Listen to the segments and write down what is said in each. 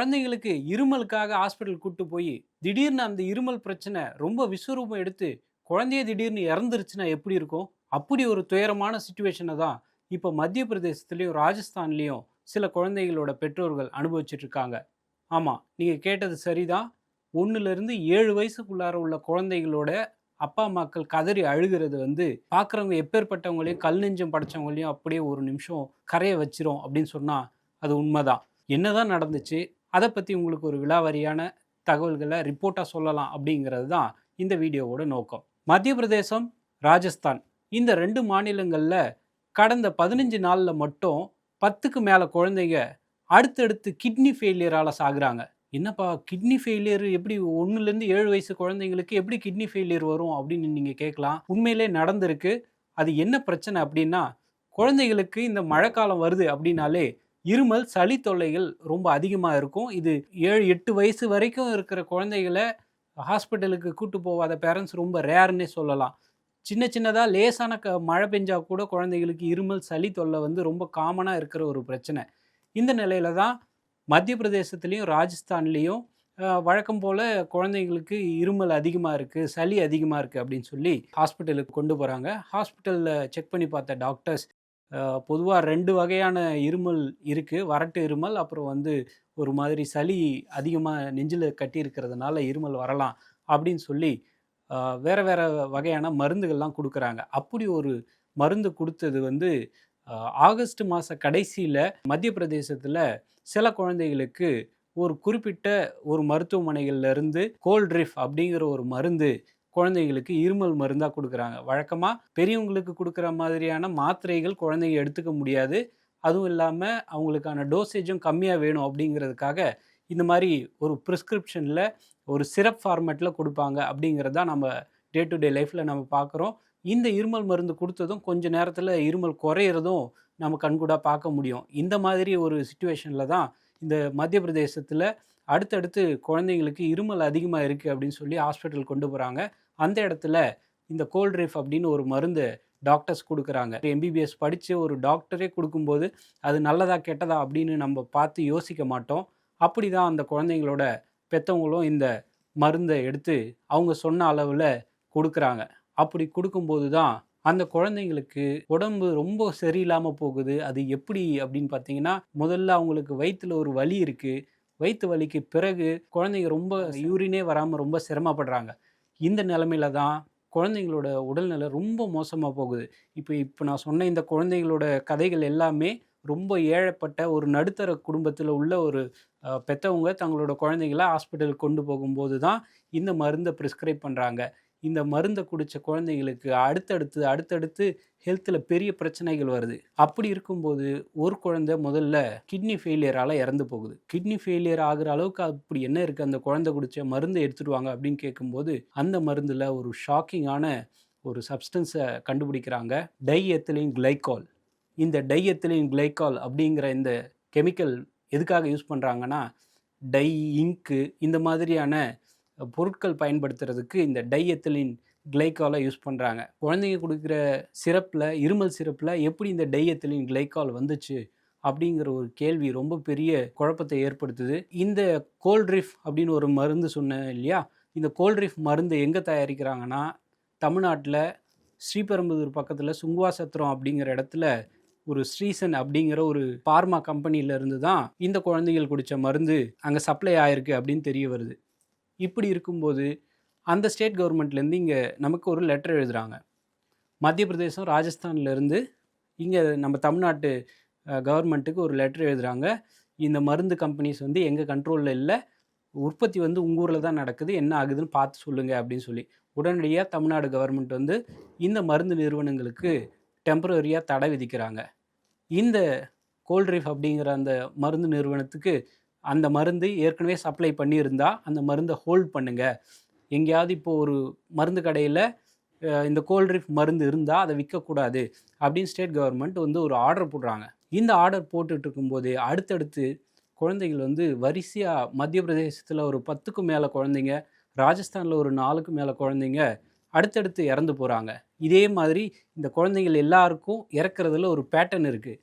குழந்தைங்களுக்கு இருமலுக்காக ஹாஸ்பிட்டல் கூட்டு போய் திடீர்னு அந்த இருமல் பிரச்சனை ரொம்ப விஸ்வரூபம் எடுத்து குழந்தைய திடீர்னு இறந்துருச்சுன்னா எப்படி இருக்கும்? அப்படி ஒரு துயரமான சுச்சுவேஷனை தான் இப்போ மத்திய பிரதேசத்துலேயும் ராஜஸ்தான்லேயும் சில குழந்தைகளோட பெற்றோர்கள் அனுபவிச்சுட்டு இருக்காங்க. ஆமாம் நீங்கள் கேட்டது சரிதான். ஒன்றுலேருந்து ஏழு வயசுக்குள்ளார உள்ள குழந்தைகளோட அப்பா அம்மாக்கள் கதறி அழுகிறது வந்து பார்க்குறவங்க எப்பேற்பட்டவங்களையும் கல் நெஞ்சம் படைச்சவங்களையும் அப்படியே ஒரு நிமிஷம் கரையை வச்சிரும் அப்படின்னு சொன்னால் அது உண்மைதான். என்னதான் நடந்துச்சு அதை பற்றி உங்களுக்கு ஒரு விழாவாரியான தகவல்களை ரிப்போர்ட்டாக சொல்லலாம் அப்படிங்கிறது தான் இந்த வீடியோவோட நோக்கம். மத்திய பிரதேசம் ராஜஸ்தான். இந்த ரெண்டு மாநிலங்களில் கடந்த பதினஞ்சு நாளில் மட்டும் பத்துக்கு மேலே குழந்தைங்க அடுத்தடுத்து கிட்னி ஃபெயிலியரால் சாகுறாங்க. என்னப்பா கிட்னி ஃபெயிலியர் எப்படி ஒன்றுலேருந்து ஏழு வயசு குழந்தைங்களுக்கு எப்படி கிட்னி ஃபெயிலியர் வரும் அப்படின்னு நீங்கள் கேட்கலாம். உண்மையிலே நடந்திருக்கு. அது என்ன பிரச்சனை அப்படின்னா குழந்தைகளுக்கு இந்த மழைக்காலம் வருது அப்படின்னாலே இருமல் சளி தொல்லைகள் ரொம்ப அதிகமாக இருக்கும். இது ஏழு எட்டு வயசு வரைக்கும் இருக்கிற குழந்தைகளை ஹாஸ்பிட்டலுக்கு கூட்டு போகாத பேரண்ட்ஸ் ரொம்ப ரேர்னே சொல்லலாம். சின்ன சின்னதாக லேசான க மழை பெஞ்சால் கூட குழந்தைகளுக்கு இருமல் சளி தொல்லை வந்து ரொம்ப காமனாக இருக்கிற ஒரு பிரச்சனை. இந்த நிலையில தான் மத்திய பிரதேசத்துலேயும் ராஜஸ்தான்லேயும் வழக்கம் போல் குழந்தைங்களுக்கு இருமல் அதிகமாக இருக்குது சளி அதிகமாக இருக்குது அப்படின்னு சொல்லி ஹாஸ்பிட்டலுக்கு கொண்டு போகிறாங்க ஹாஸ்பிட்டலில் செக் பண்ணி பார்த்த டாக்டர்ஸ் பொதுவாக ரெண்டு வகையான இருமல் இருக்குது வறட்டு இருமல் அப்புறம் வந்து ஒரு மாதிரி சளி அதிகமாக நெஞ்சில் கட்டி இருக்கிறதுனால இருமல் வரலாம் அப்படின்னு சொல்லி வேறு வேறு வகையான மருந்துகள்லாம் கொடுக்குறாங்க. அப்படி ஒரு மருந்து கொடுத்தது வந்து ஆகஸ்ட் மாத கடைசியில் மத்திய பிரதேசத்தில் சில குழந்தைகளுக்கு ஒரு குறிப்பிட்ட ஒரு மருத்துவமனைகள்ல இருந்து கோல்ட்ரிஃப் அப்படிங்கிற ஒரு மருந்து குழந்தைங்களுக்கு இருமல் மருந்தாக கொடுக்குறாங்க. வழக்கமாக பெரியவங்களுக்கு கொடுக்குற மாதிரியான மாத்திரைகள் குழந்தைங்க எடுத்துக்க முடியாது. அதுவும் இல்லாமல் அவங்களுக்கான டோசேஜும் கம்மியாக வேணும் அப்படிங்கிறதுக்காக இந்த மாதிரி ஒரு ப்ரிஸ்கிரிப்ஷனில் ஒரு சிரப் ஃபார்மேட்டில் கொடுப்பாங்க அப்படிங்கிறது தான் நம்ம டே டு டே லைஃப்பில் நம்ம பார்க்குறோம். இந்த இருமல் மருந்து கொடுத்ததும் கொஞ்சம் நேரத்தில் இருமல் குறையிறதும் நம்ம கண்கூடாக பார்க்க முடியும். இந்த மாதிரி ஒரு சுச்சுவேஷனில் தான் இந்த மத்திய பிரதேசத்தில் அடுத்தடுத்து குழந்தைங்களுக்கு இருமல் அதிகமாக இருக்குது அப்படின்னு சொல்லி ஹாஸ்பிட்டல் கொண்டு போகிறாங்க அந்த இடத்துல இந்த கோல்ட்ரிஃப் அப்படின்னு ஒரு மருந்து டாக்டர்ஸ் கொடுக்குறாங்க. எம்பிபிஎஸ் படித்து ஒரு டாக்டரே கொடுக்கும்போது அது நல்லதா கெட்டதா அப்படின்னு நம்ம பார்த்து யோசிக்க மாட்டோம். அப்படி தான் அந்த குழந்தைங்களோட பெற்றவங்களும் இந்த மருந்தை எடுத்து அவங்க சொன்ன அளவில் கொடுக்குறாங்க. அப்படி கொடுக்கும்போது தான் அந்த குழந்தைங்களுக்கு உடம்பு ரொம்ப சரியில்லாமல் போகுது. அது எப்படி அப்படின்னு பார்த்தீங்கன்னா முதல்ல அவங்களுக்கு வயிற்றுல ஒரு வலி இருக்குது வயிற்று வலிக்கு பிறகு குழந்தைங்க ரொம்ப யூரினே வராமல் ரொம்ப சிரமப்படுறாங்க. இந்த நிலமையில தான் குழந்தைங்களோட உடல்நிலை ரொம்ப மோசமாக போகுது. இப்போ இப்போ நான் சொன்ன இந்த குழந்தைங்களோட கதைகள் எல்லாமே ரொம்ப ஏழைப்பட்ட ஒரு நடுத்தர குடும்பத்தில் உள்ள ஒரு அஹ், பெத்தவங்க தங்களோட குழந்தைங்கள ஹாஸ்பிட்டலுக்கு கொண்டு போகும்போது தான் இந்த மருந்தை ப்ரிஸ்கிரைப் பண்ணுறாங்க இந்த மருந்தை குடித்த குழந்தைங்களுக்கு அடுத்தடுத்து அடுத்தடுத்து ஹெல்த்தில் பெரிய பிரச்சனைகள் வருது. அப்படி இருக்கும்போது ஒரு குழந்தை முதல்ல கிட்னி ஃபெயிலியரால் இறந்து போகுது. கிட்னி ஃபெயிலியர் ஆகிற அளவுக்கு அப்படி என்ன இருக்குது அந்த குழந்தை குடித்த மருந்தை எடுத்துடுவாங்க அப்படின்னு கேட்கும்போது அந்த மருந்தில் ஒரு ஷாக்கிங்கான ஒரு சப்ஸ்டன்ஸை கண்டுபிடிக்கிறாங்க. டை எத்திலின் கிளைகால் இந்த டை எத்திலின் கிளைகால் அப்படிங்கிற இந்த கெமிக்கல் எதுக்காக யூஸ் பண்ணுறாங்கன்னா டை இங்கு இந்த மாதிரியான பொருட்கள் பயன்படுத்துறதுக்கு இந்த டைஎத்திலின் கிளைக்காலை யூஸ் பண்ணுறாங்க குழந்தைங்க கொடுக்குற சிரப்பில் இருமல் சிரப்பில் எப்படி இந்த டையத்திலின் கிளைக்கால் வந்துச்சு அப்படிங்கிற ஒரு கேள்வி ரொம்ப பெரிய குழப்பத்தை ஏற்படுத்துது. இந்த கோல்ட்ரிஃப் அப்படின்னு ஒரு மருந்து சொன்னேன் இல்லையா? இந்த கோல்ட்ரிஃப் மருந்து எங்கே தயாரிக்கிறாங்கன்னா தமிழ்நாட்டில் ஸ்ரீபெரும்புதூர் பக்கத்தில் சுங்குவாசத்திரம் அப்படிங்கிற இடத்துல ஒரு ஸ்ரீசன் அப்படிங்கிற ஒரு பார்மா கம்பெனியில இருந்து தான் இந்த குழந்தைகள் குடித்த மருந்து அங்கே சப்ளை ஆயிருக்கு அப்படின்னு தெரிய வருது. இப்படி இருக்கும்போது அந்த ஸ்டேட் கவர்மெண்ட்லேருந்து இங்கே நமக்கு ஒரு லெட்டர் எழுதுகிறாங்க மத்திய பிரதேசம் ராஜஸ்தான்லேருந்து இங்கே நம்ம தமிழ்நாட்டு கவர்மெண்ட்டுக்கு ஒரு லெட்டர் எழுதுகிறாங்க இந்த மருந்து கம்பெனிஸ் வந்து எங்கள் கண்ட்ரோலில் இல்லை. உற்பத்தி வந்து உங்கள் ஊரில் தான் நடக்குது. என்ன ஆகுதுன்னு பார்த்து சொல்லுங்கள் அப்படின்னு சொல்லி. உடனடியாக தமிழ்நாடு கவர்மெண்ட் வந்து இந்த மருந்து நிறுவனங்களுக்கு டெம்பரரியாக தடை விதிக்கிறாங்க. இந்த கோல்ட்ரீஃப் அப்படிங்கிற அந்த மருந்து நிறுவனத்துக்கு அந்த மருந்து ஏற்கனவே சப்ளை பண்ணியிருந்தா அந்த மருந்தை ஹோல்ட் பண்ணுங்கள் எங்கேயாவது இப்போ ஒரு மருந்து கடையில் இந்த கோல்ட்ரிஃப் மருந்து இருந்தால் அதை விற்கக்கூடாது அப்படின்னு ஸ்டேட் கவர்மெண்ட் வந்து ஒரு ஆர்டர் போடுறாங்க. இந்த ஆர்டர் போட்டுட்டு அடுத்தடுத்து குழந்தைகள் வந்து வரிசையாக மத்திய பிரதேசத்தில் ஒரு பத்துக்கும் மேலே குழந்தைங்க ராஜஸ்தானில் ஒரு நாலுக்கு மேலே குழந்தைங்க அடுத்தடுத்து இறந்து போகிறாங்க இதே மாதிரி இந்த குழந்தைகள் எல்லாருக்கும் இறக்குறதுல ஒரு பேட்டர்ன் இருக்குது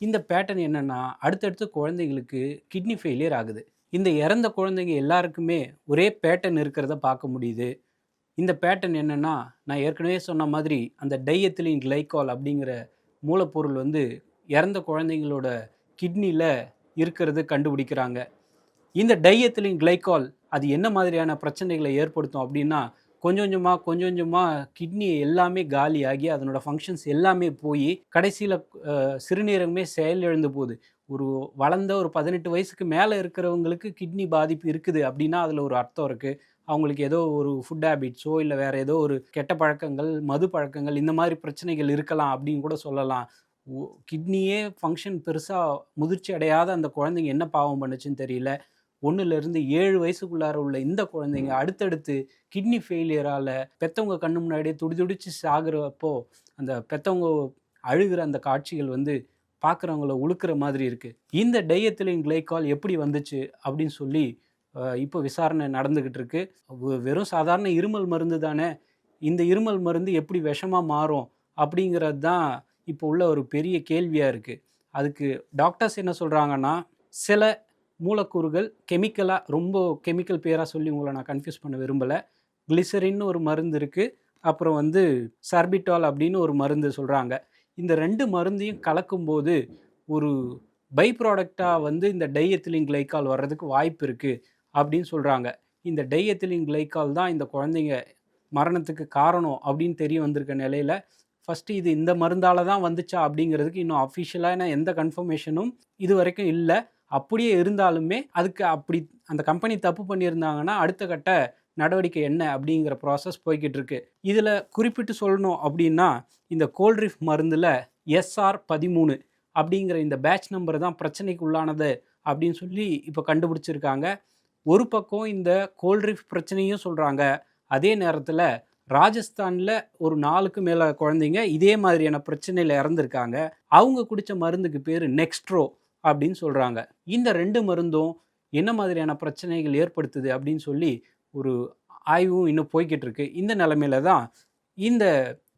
இந்த பேட்டர்ன் என்னென்னா அடுத்தடுத்து குழந்தைங்களுக்கு கிட்னி ஃபெயிலியர் ஆகுது. இந்த இறந்த குழந்தைங்க எல்லாருக்குமே ஒரே பேட்டர்ன் இருக்கிறத பார்க்க முடியுது. இந்த பேட்டர்ன் என்னன்னா நான் ஏற்கனவே சொன்ன மாதிரி அந்த டையத்திலின் கிளைகால் அப்படிங்கிற மூலப்பொருள் வந்து இறந்த குழந்தைங்களோட கிட்னியில் இருக்கிறது கண்டுபிடிக்கிறாங்க. இந்த டையத்திலின் கிளைகால் அது என்ன மாதிரியான பிரச்சனைகளை ஏற்படுத்தும் அப்படின்னா கொஞ்சம் கொஞ்சமாக கொஞ்சம் கொஞ்சமாக கிட்னி எல்லாமே காலியாகி அதனோட ஃபங்க்ஷன்ஸ் எல்லாமே போய் கடைசியில் சிறுநீரகமே செயலிழந்து போகுது. ஒரு வளர்ந்த ஒரு பதினெட்டு வயசுக்கு மேலே இருக்கிறவங்களுக்கு கிட்னி பாதிப்பு இருக்குது அப்படின்னா அதில் ஒரு அர்த்தம் இருக்குது அவங்களுக்கு ஏதோ ஒரு ஃபுட் ஹேபிட்ஸோ இல்லை வேறு ஏதோ ஒரு கெட்ட பழக்கங்கள் மது பழக்கங்கள் இந்த மாதிரி பிரச்சனைகள் இருக்கலாம் அப்படின்னு கூட சொல்லலாம். கிட்னியே ஃபங்க்ஷன் பெருசாக முதிர்ச்சி அடையாத அந்த குழந்தைங்க என்ன பாவம் பண்ணுச்சுன்னு தெரியல. ஒன்றுலேருந்து ஏழு வயசுக்குள்ளார உள்ள இந்த குழந்தைங்க அடுத்தடுத்து கிட்னி ஃபெயிலியரால் பெற்றவங்க கண்ணு முன்னாடியே துடிதுடிச்சு சாகிறப்போ சாகுறப்போ அந்த பெற்றவங்க அழுகிற அந்த காட்சிகள் வந்து பார்க்குறவங்கள உழுக்கிற மாதிரி இருக்குது இந்த டையத்திலின் கிளைக்கால் எப்படி வந்துச்சு அப்படின்னு சொல்லி இப்போ விசாரணை நடந்துக்கிட்டு இருக்கு. வெறும் சாதாரண இருமல் மருந்து தானே. இந்த இருமல் மருந்து எப்படி விஷமாக மாறும் அப்படிங்கிறது தான் இப்போ உள்ள ஒரு பெரிய கேள்வியாக இருக்குது அதுக்கு டாக்டர்ஸ் என்ன சொல்கிறாங்கன்னா சில மூலக்கூறுகள் கெமிக்கலாக ரொம்ப கெமிக்கல் பேராக சொல்லி உங்களை நான் கன்ஃபியூஸ் பண்ண விரும்பலை. கிளிசரின்னு ஒரு மருந்து இருக்குது அப்புறம் வந்து சர்பிட்டால் அப்படின்னு ஒரு மருந்து சொல்கிறாங்க இந்த ரெண்டு மருந்தையும் கலக்கும்போது ஒரு பை ப்ராடக்டாக வந்து இந்த டையத்திலின் கிளைக்கால் வர்றதுக்கு வாய்ப்பு இருக்குது அப்படின்னு சொல்கிறாங்க இந்த டையத்திலின் கிளைக்கால் தான் இந்த குழந்தைங்க மரணத்துக்கு காரணம் அப்படின்னு தெரிய வந்திருக்க நிலையில் ஃபஸ்ட்டு இது இந்த மருந்தால் தான் வந்துச்சா அப்படிங்கிறதுக்கு இன்னும் அஃபிஷியலான எந்த கன்ஃபர்மேஷனும் இது வரைக்கும் இல்லை. அப்படியே இருந்தாலுமே அதுக்கு அப்படி அந்த கம்பெனி தப்பு பண்ணியிருந்தாங்கன்னா அடுத்த கட்ட நடவடிக்கை என்ன அப்படிங்கிற ப்ராசஸ் போய்கிட்டு இருக்கு இதில் குறிப்பிட்டு சொல்லணும் அப்படின்னா இந்த கோல்ட்ரிஃப் மருந்தில் எஸ்ஆர் பதிமூணு அப்படிங்கிற இந்த பேட்ச் நம்பர் தான் பிரச்சனைக்கு உள்ளானது அப்படின்னு சொல்லி இப்போ கண்டுபிடிச்சிருக்காங்க. ஒரு பக்கம் இந்த கோல்ட்ரிஃப் பிரச்சனையும் சொல்கிறாங்க அதே நேரத்தில் ராஜஸ்தானில் ஒரு நாளுக்கு மேலே குழந்தைங்க இதே மாதிரியான பிரச்சனையில் இறந்துருக்காங்க. அவங்க குடித்த மருந்துக்கு பேர் நெக்ஸ்ட்ரோ அப்படின்னு சொல்கிறாங்க இந்த ரெண்டு மருந்தும் என்ன மாதிரியான பிரச்சனைகள் ஏற்படுத்துது அப்படின்னு சொல்லி ஒரு ஆய்வும் இன்னும் போய்கிட்டு இருக்கு. இந்த நிலமையில தான் இந்த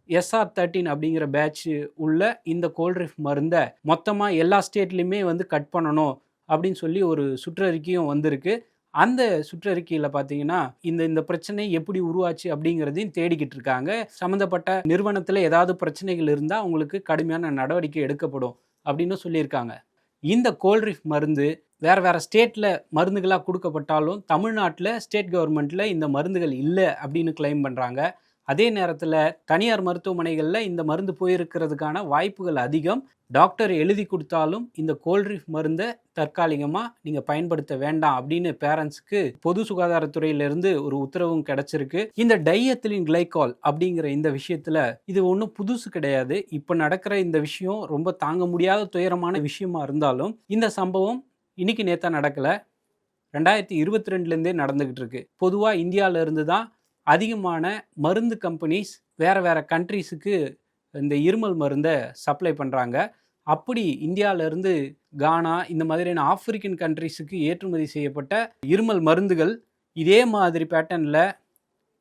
எஸ்ஆர் தேர்ட்டின் அப்படிங்கிற பேட்ச் உள்ள இந்த கோல்ட்ரிஃப் மருந்தை மொத்தமாக எல்லா ஸ்டேட்லேயுமே வந்து கட் பண்ணணும் அப்படின்னு சொல்லி ஒரு சுற்றறிக்கையும் வந்திருக்கு. அந்த சுற்றறிக்கையில் பார்த்தீங்கன்னா இந்த இந்த பிரச்சனை எப்படி உருவாச்சு அப்படிங்கிறதையும் தேடிக்கிட்டு இருக்காங்க. சம்மந்தப்பட்ட நிறுவனத்தில் ஏதாவது பிரச்சனைகள் இருந்தால் அவங்களுக்கு கடுமையான நடவடிக்கை எடுக்கப்படும் அப்படின்னு சொல்லியிருக்காங்க. இந்த கோல்ட்ரிஃப் மருந்து வேறு வேறு ஸ்டேட்டில் மருந்துகளாக கொடுக்கப்பட்டாலும் தமிழ்நாட்டில் ஸ்டேட் கவர்மெண்ட்டில் இந்த மருந்துகள் இல்லை அப்படின்னு கிளைம் பண்ணுறாங்க அதே நேரத்தில் தனியார் மருத்துவமனைகளில் இந்த மருந்து போயிருக்கிறதுக்கான வாய்ப்புகள் அதிகம். டாக்டர் எழுதி கொடுத்தாலும் இந்த கோல்ட்ரிஃப் மருந்தை தற்காலிகமாக நீங்கள் பயன்படுத்த வேண்டாம் அப்படின்னு பேரண்ட்ஸுக்கு பொது சுகாதாரத்துறையிலிருந்து ஒரு உத்தரவும் கிடைச்சிருக்கு. இந்த டையத்திலின் கிளைகால் அப்படிங்கிற இந்த விஷயத்தில் இது ஒன்றும் புதுசு கிடையாது. இப்போ நடக்கிற இந்த விஷயம் ரொம்ப தாங்க முடியாத துயரமான விஷயமா இருந்தாலும் இந்த சம்பவம் இன்னைக்கு நேத்தா நடக்கலை. ரெண்டாயிரத்தி இருபத்தி ரெண்டுலேருந்தே நடந்துக்கிட்டு இருக்கு. பொதுவாக இந்தியாவிலேருந்து தான் அதிகமான மருந்து கம்பெனிஸ் வேறு வேறு கண்ட்ரீஸுக்கு இந்த இருமல் மருந்தை சப்ளை பண்ணுறாங்க அப்படி இந்தியாவிலேருந்து கானா இந்த மாதிரியான ஆப்பிரிக்கன் கண்ட்ரீஸுக்கு ஏற்றுமதி செய்யப்பட்ட இருமல் மருந்துகள் இதே மாதிரி பேட்டர்னில்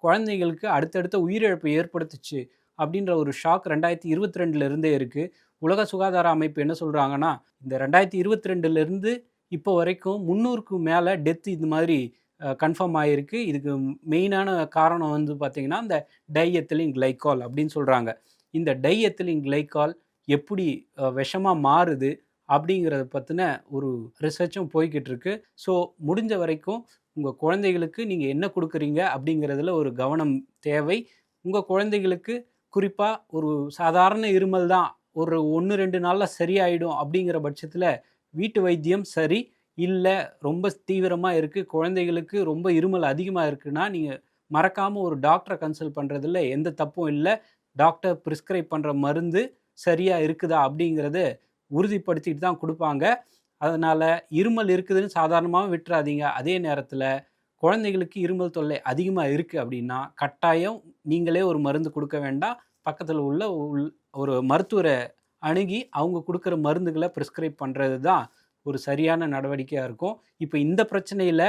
குழந்தைகளுக்கு அடுத்தடுத்த உயிரிழப்பை ஏற்படுத்துச்சு அப்படின்ற ஒரு ஷாக் ரெண்டாயிரத்தி இருபத்தி ரெண்டுலேருந்தே இருக்குது உலக சுகாதார அமைப்பு என்ன சொல்கிறாங்கன்னா இந்த ரெண்டாயிரத்தி இருபத்தி ரெண்டுலேருந்து இப்போ வரைக்கும் முந்நூறுக்கு மேலே டெத்து இந்த மாதிரி கன்ஃபார்ம் ஆகிருக்கு இதுக்கு மெயினான காரணம் வந்து பார்த்திங்கன்னா இந்த டையத்திலின் கிளைக்கால் அப்படின்னு சொல்கிறாங்க இந்த டையத்திலின் கிளைக்கால் எப்படி விஷமாக மாறுது அப்படிங்கிறத பற்றின ஒரு ரிசர்ச்சும் போய்கிட்டு இருக்கு. ஸோ முடிஞ்ச வரைக்கும் உங்கள் குழந்தைகளுக்கு நீங்கள் என்ன கொடுக்குறீங்க அப்படிங்கிறதுல ஒரு கவனம் தேவை. உங்கள் குழந்தைகளுக்கு குறிப்பாக ஒரு சாதாரண இருமல் தான். ஒரு ஒன்று ரெண்டு நாளில் சரியாயிடும் அப்படிங்கிற பட்சத்தில் வீட்டு வைத்தியம் சரி இல்லை ரொம்ப தீவிரமாக இருக்குது குழந்தைகளுக்கு ரொம்ப இருமல் அதிகமாக இருக்குன்னா நீங்கள் மறக்காமல் ஒரு டாக்டரை கன்சல்ட் பண்ணுறதில் எந்த தப்பும் இல்லை. டாக்டர் ப்ரிஸ்கிரைப் பண்ணுற மருந்து சரியாக இருக்குதா அப்படிங்கிறத உறுதிப்படுத்திட்டு தான் கொடுப்பாங்க. அதனால் இருமல் இருக்குதுன்னு சாதாரணமாக விட்டுறாதீங்க. அதே நேரத்தில் குழந்தைகளுக்கு இருமல் தொல்லை அதிகமாக இருக்குது அப்படின்னா கட்டாயம் நீங்களே ஒரு மருந்து கொடுக்க வேண்டாம். பக்கத்தில் உள்ள உள்- ஒரு மருத்துவரை அணுகி அவங்க கொடுக்குற மருந்துகளை ப்ரிஸ்கிரைப் பண்ணுறது தான் ஒரு சரியான நடவடிக்கையாக இருக்கும். இப்போ இந்த பிரச்சனையில்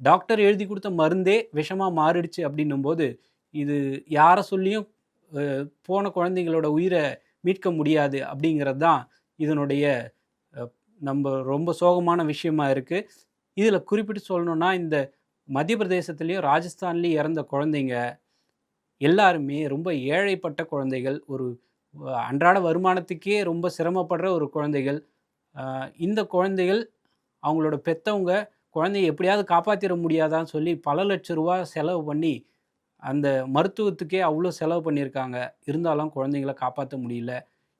டாக்டர் எழுதி கொடுத்த மருந்தே விஷமாக மாறிடுச்சு அப்படின்னும்போது இது யாரை சொல்லியும் போன குழந்தைங்களோட உயிரை மீட்க முடியாது அப்படிங்கிறது தான் இதனுடைய நம்ம ரொம்ப சோகமான விஷயமா இருக்குது இதில் குறிப்பிட்டு சொல்லணும்னா இந்த மத்திய பிரதேசத்துலேயும் ராஜஸ்தான்லேயும் இறந்த குழந்தைங்க எல்லாருமே ரொம்ப ஏழைப்பட்ட குழந்தைகள். ஒரு அன்றாட வருமானத்துக்கே ரொம்ப சிரமப்படுற ஒரு குழந்தைகள். இந்த குழந்தைகள் அவங்களோட பெற்றவங்க குழந்தைய எப்படியாவது காப்பாற்றிட முடியாதான்னு சொல்லி பல லட்ச ரூபா செலவு பண்ணி அந்த மருத்துவத்துக்கே அவ்வளோ செலவு பண்ணியிருக்காங்க. இருந்தாலும் குழந்தைங்கள காப்பாற்ற முடியல.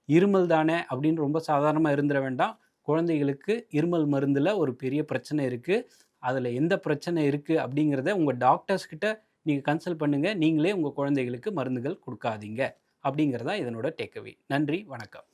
இருமல் தானே அப்படின்னு ரொம்ப சாதாரணமாக இருந்துட வேண்டாம். குழந்தைகளுக்கு இருமல் மருந்தில் ஒரு பெரிய பிரச்சனை இருக்குது அதில் எந்த பிரச்சனை இருக்குது அப்படிங்கிறத உங்கள் டாக்டர்ஸ்கிட்ட நீங்கள் கன்சல்ட் பண்ணுங்கள் நீங்களே உங்கள் குழந்தைகளுக்கு மருந்துகள் கொடுக்காதீங்க அப்படிங்கிறதா இதனோட டேக்அவே நன்றி வணக்கம்.